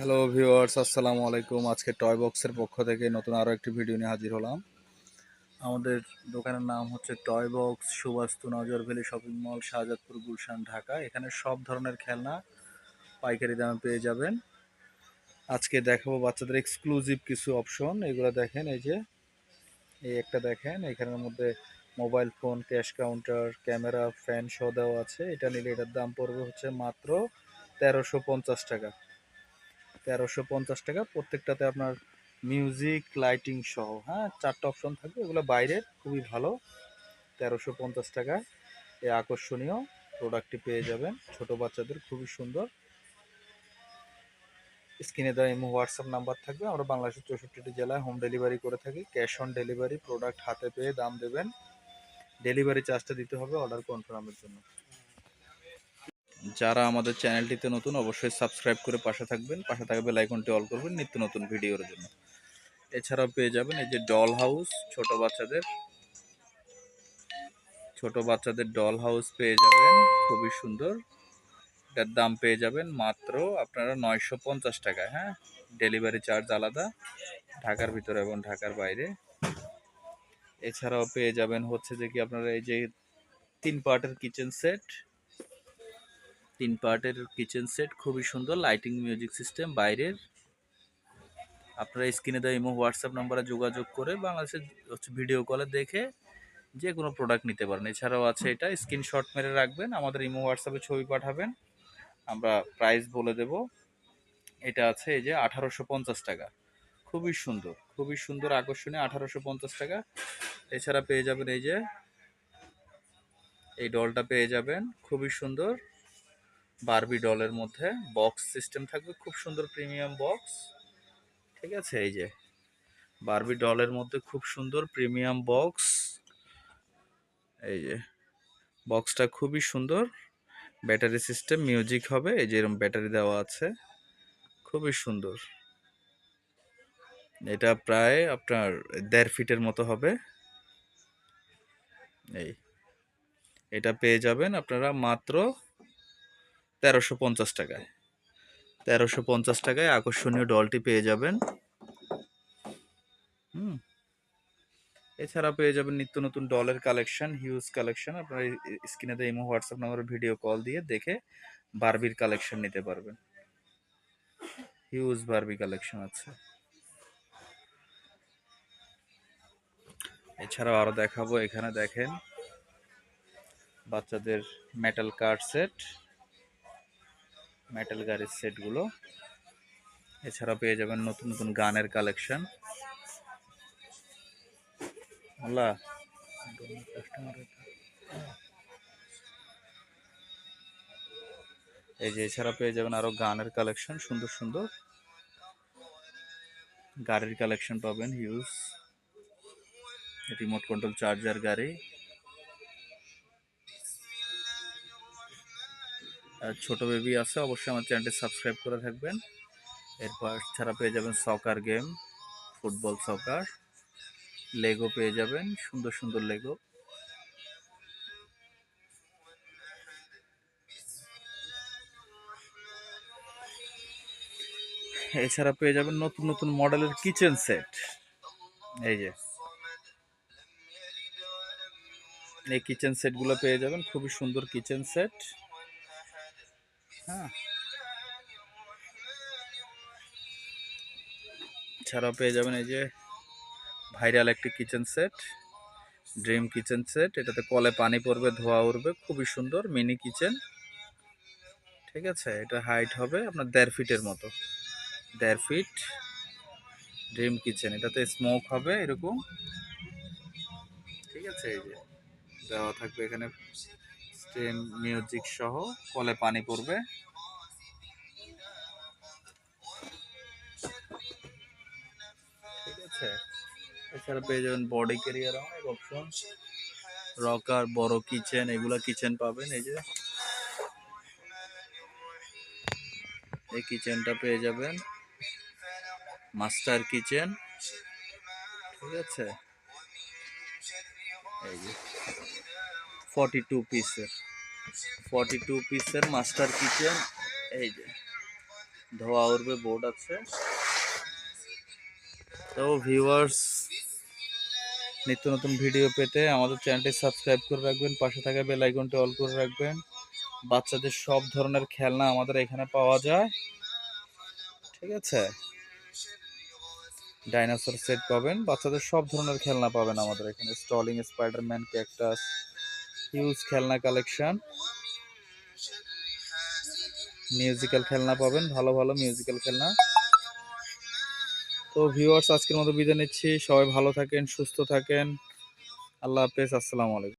Hello viewers আসসালামু আলাইকুম। আজকে টয় বক্সের পক্ষ থেকে নতুন আরও একটি ভিডিও নিয়ে হাজির হলাম। আমাদের দোকানের নাম হচ্ছে toy box Subastu Nazar valley shopping mall, Shahjadpur, Gulshan, Dhaka. এখানে সব ধরনের খেলনা পাইকারি দামে পেয়ে যাবেন। আজকে দেখাবো বাচ্চাদের এক্সক্লুসিভ কিছু অপশন এগুলো দেখেন, এই যে, এই একটা দেখেন, এখানের মধ্যে mobile phone cash counter camera fan সহ দেওয়া আছে। এটা নিলে এটার দাম পড়বে হচ্ছে মাত্র তেরোশো টাকা। তেরোশো পঞ্চাশ টাকা। প্রত্যেকটাতে আপনার মিউজিক লাইটিং সহ হ্যাঁ? চারটা অপশন থাকবে। এগুলো বাইরের খুবই ভালো। তেরোশো পঞ্চাশ টাকায় এই আকর্ষণীয় প্রোডাক্টটি পেয়ে যাবেন। ছোট বাচ্চাদের খুবই সুন্দর। স্ক্রিনে দেওয়া এমো হোয়াটসঅ্যাপ নাম্বার থাকবে। আমরা বাংলাদেশের চৌষট্টিটি জেলায় হোম ডেলিভারি করে থাকি। ক্যাশ অন ডেলিভারি প্রোডাক্ট হাতে পেয়ে দাম দেবেন। ডেলিভারি চার্জটা দিতে হবে অর্ডার কনফার্মের জন্য। যারা আমাদের চ্যানেলটিতে নতুন, অবশ্যই সাবস্ক্রাইব করে পাশে থাকবেন। পাশে থাকা বেল আইকনটি অল করবেন নিত্য নতুন ভিডিওর জন্য। এছাড়াও পেয়ে যাবেন এই যে ডল হাউস ছোট বাচ্চাদের ছোট বাচ্চাদের ডল হাউস পেয়ে যাবেন, খুবই সুন্দর। এটার দাম পেয়ে যাবেন মাত্র আপনারা নয়শো পঞ্চাশ টাকা হ্যাঁ? ডেলিভারি চার্জ আলাদা, ঢাকার ভিতরে এবং ঢাকার বাইরে। এছাড়াও পেয়ে যাবেন হচ্ছে যে কি আপনারা এই যে তিন পার্টের কিচেন সেট তিন পার্টের কিচেন সেট খুবই সুন্দর লাইটিং মিউজিক সিস্টেম বাইরের। আপনারা স্ক্রিনে দেওয়া ইমো হোয়াটসঅ্যাপ নাম্বারে যোগাযোগ করে বাংলাদেশের হচ্ছে ভিডিও কলে দেখে যে কোনো প্রোডাক্ট নিতে পারেন। এছাড়াও আছে এটা স্ক্রিনশট মেরে রাখবেন, আমাদের ইমো হোয়াটসঅ্যাপে ছবি পাঠাবেন। আমরা প্রাইস বলে দেব। এটা আছে এই যে আঠারোশো পঞ্চাশ টাকা। খুবই সুন্দর খুবই সুন্দর আকর্ষণীয় আঠারোশো পঞ্চাশ টাকা। এছাড়া পেয়ে যাবেন এই যে, এই ডলটা পেয়ে যাবেন, খুবই সুন্দর। বারবি ডলের মধ্যে বক্স সিস্টেম থাকবে, খুব সুন্দর প্রিমিয়াম বক্স ঠিক আছে? এই যে বারবি ডলের মধ্যে খুব সুন্দর প্রিমিয়াম বক্স এই যে বক্সটা খুবই সুন্দর ব্যাটারি সিস্টেম মিউজিক হবে, এই যে এরকম ব্যাটারি দেওয়া আছে, খুবই সুন্দর। এটা প্রায় আপনার দেড় ফিটের মতো হবে। এই, এটা পেয়ে যাবেন আপনারা মাত্র তেরোশো পঞ্চাশ টাকায়। তেরোশো পঞ্চাশ টাকায় আকর্ষণীয় ডলটি পেয়ে যাবেন। হুম। এছাড়া পেয়ে যাবেন নিত্য নতুন ডলের কালেকশন হিউজ কালেকশন আপনার স্ক্রিনে দিয়ে ইমো হোয়াটসঅ্যাপ নাম্বারে ভিডিও কল দিয়ে দেখে বারবির কালেকশন নিতে পারবেন। হিউজ বারবি কালেকশন আছে। এছাড়াও আরও দেখাবো। এখানে দেখেন বাচ্চাদের মেটাল কার্ড সেট মেটাল গাড়ির সেটগুলো এছাড়া পেয়ে যাবেন নতুন নতুন গানের কালেকশন আল্লাহ, এই যে এছাড়া পেয়ে যাবেন আরও গানের কালেকশন সুন্দর সুন্দর। গাড়ির কালেকশন পাবেন হিউজ রিমোট কন্ট্রোল চার্জার গাড়ি। ছোট বেবি আছে, অবশ্যই আমার চ্যানেলটি সাবস্ক্রাইব করে থাকবেন। এরপর ছাড়া পেয়ে যাবেন soccer game football soccer Lego পেয়ে যাবেন, সুন্দর সুন্দর লেগো এছাড়া পেয়ে যাবেন নতুন নতুন মডেলের কিচেন সেট এই যে। এই কিচেন সেটগুলো পেয়ে যাবেন, খুবই সুন্দর কিচেন সেট হ্যাঁ ছাড়াও পেয়ে যাবেন এই যে ভাইরাল একটি kitchen set dream kitchen set এটাতে কলে পানি পড়বে, ধোয়া উঠবে খুবই সুন্দর মিনি কিচেন ঠিক আছে, এটা হাইট হবে আপনার দেড় ফিটের মতো। দেড় ফিট ড্রিম কিচেন এটাতে স্মোক হবে এরকম। ঠিক আছে, এই যে দেওয়া থাকবে এখানে। স্টেম মিউজিক সহ কলে পানি পড়বে। ঠিক আছে। এছাড়া পেয়ে যাবেন বডি রকার বড় কিচেন এগুলা কিচেন পাবেন। এই যে এই পেয়ে যাবেন। মাস্টার কিচেন ঠিক আছে। এই যে ফর্টি টু পিসের ফর্টি টু পিসের মাস্টার কিচেন এই যে, ধোয়া উঠবে বোর্ড আছে। তো ভিউয়ার্স নিত্য নতুন ভিডিও পেতে আমাদের চ্যানেলটি সাবস্ক্রাইব করে রাখবেন, পাশে থাকা বেল আইকনটি অল করে রাখবেন। বাচ্চাদের সব ধরনের খেলনা আমাদের এখানে পাওয়া যায়। ঠিক আছে? ডাইনোসর সেট পাবেন। বাচ্চাদের সব ধরনের খেলনা পাবেন আমাদের এখানে। স্টলিং স্পাইডারম্যান ক্যাকটাস হিউজ খেলনা কালেকশন মিউজিক্যাল খেলনা পাবেন, ভালো ভালো মিউজিক্যাল খেলনা। তো ভিউয়ার্স আজকের মতো বিদায় নিচ্ছি। সবাই ভালো থাকেন, সুস্থ থাকেন। আল্লাহ হাফেজ, আসসালামু আলাইকুম।